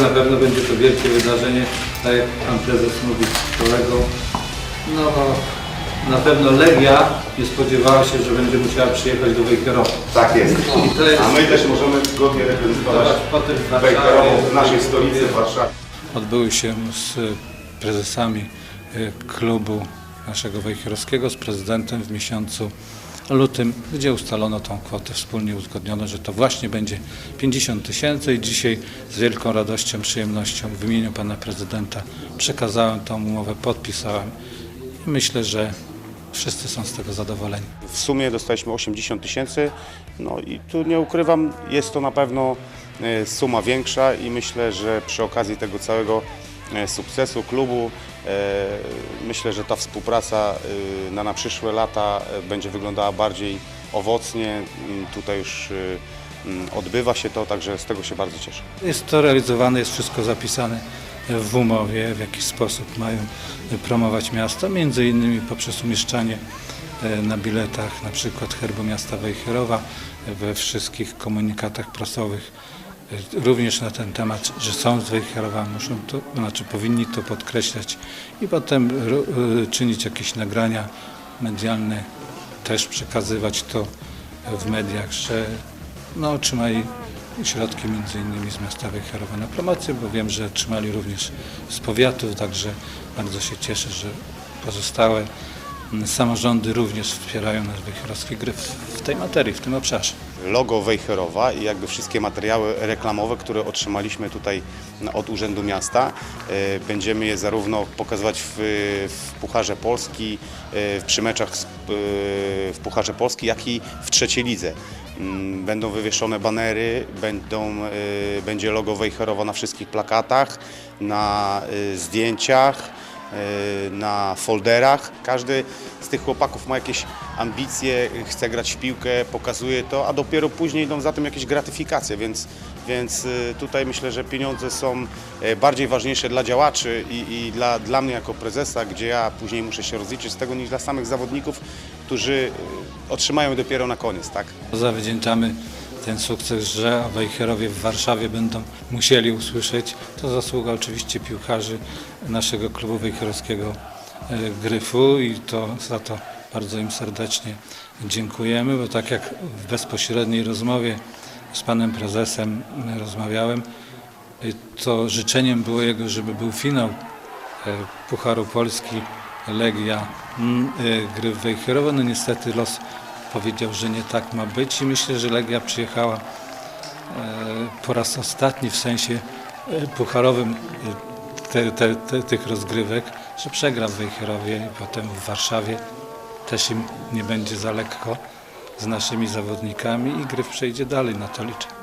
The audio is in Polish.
Na pewno będzie to wielkie wydarzenie, tak jak pan prezes mówi z kolegą. No, na pewno Legia nie spodziewała się, że będzie musiała przyjechać do Wejherowa. Tak jest. I to jest- A my też możemy godnie reprezentować potem w Wejherową w naszej stolicy, w Warszawie. Odbyły się z prezesami y, klubu naszego wejherowskiego, z prezydentem w miesiącu lutym, gdzie ustalono tą kwotę, wspólnie uzgodniono, że to właśnie będzie 50 tysięcy. I dzisiaj z wielką radością, przyjemnością w imieniu pana prezydenta przekazałem tą umowę, podpisałem. I myślę, że wszyscy są z tego zadowoleni. W sumie dostaliśmy 80 tysięcy, no i tu nie ukrywam, jest to na pewno e, suma większa i myślę, że przy okazji tego całego sukcesu klubu, e, myślę, że ta współpraca e, na, na przyszłe lata e, będzie wyglądała bardziej owocnie. Mm, Tutaj już e, mm, odbywa się to, także z tego się bardzo cieszę. Jest to realizowane, jest wszystko zapisane w umowie, w jaki sposób mają promować miasto, między innymi poprzez umieszczanie e, na biletach na przykład herbu miasta Wejherowa, we wszystkich komunikatach prasowych, e, również na ten temat, że są z Wejherowa, muszą to, znaczy powinni to podkreślać i potem e, czynić jakieś nagrania medialne, też przekazywać to w mediach, że no, otrzymali środki między innymi z miasta Wejherowa na promocję, bo wiem, że otrzymali również z powiatów, także bardzo się cieszę, że pozostałe samorządy również wspierają nasz wejherowski gry w, tej materii, w tym obszarze. logo Wejherowa i jakby wszystkie materiały reklamowe, które otrzymaliśmy tutaj od Urzędu Miasta. E, Będziemy je zarówno pokazywać w, w Pucharze Polski, e, w przymeczach e, w Pucharze Polski, jak i w trzeciej lidze. Mm, Będą wywieszone banery, będą, będzie logo Wejherowa na wszystkich plakatach, na zdjęciach na folderach. Każdy z tych chłopaków ma jakieś ambicje, chce grać w piłkę, pokazuje to, a dopiero później idą za tym jakieś gratyfikacje, więc, więc e, tutaj myślę, że pieniądze są e, bardziej ważniejsze dla działaczy i, i dla, dla mnie jako prezesa, gdzie ja później muszę się rozliczyć z tego, niż dla samych zawodników, którzy otrzymają dopiero na koniec, tak? Zawdzięczamy ten sukces, że Wejherowie w Warszawie będą musieli usłyszeć. To zasługa oczywiście piłkarzy naszego klubu wejherowskiego e, Gryfu i to za to bardzo im serdecznie dziękujemy, bo tak jak w bezpośredniej rozmowie z panem prezesem e, rozmawiałem, e, to życzeniem było jego, żeby był finał Pucharu Polski, Legia, mm, e, gry w Wejherowo. No niestety los powiedział, że nie tak ma być i myślę, że Legia przyjechała e, po raz ostatni w sensie e, pucharowym e, te, te, te, tych rozgrywek, że przegra w Wejherowie i potem w Warszawie też im nie będzie za lekko z naszymi zawodnikami i gry przejdzie dalej, na to liczę.